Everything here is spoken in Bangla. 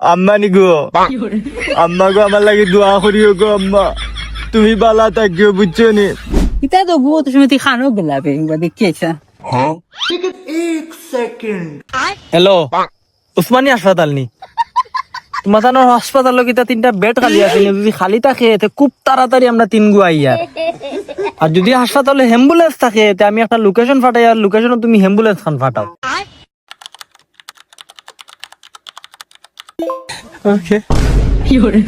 আম্মা নি গো আম্মা গো আমার লাগে দোয়া করিও গো আম্মা। তুমি বালা থাকিও বুঝছ নি? ইতা তো সময় তুই খানো গেলাবে দেখি আইসা হ্যালো উসমানী হাসপাতাল নি? তোমার জানো হাসপাতাল কিতা তিনটা বেড খালি আছে যদি খালি থাকে তে খুব তাড়াতাড়ি আমরা তিন গু আইয়া। আর যদি হাসপাতালে অ্যাম্বুলেন্স থাকে তে আমি একটা লোকেশন ফাটাই আর লোকেশনে তুমি অ্যাম্বুলেন্স খান ফাটাও OK，有人。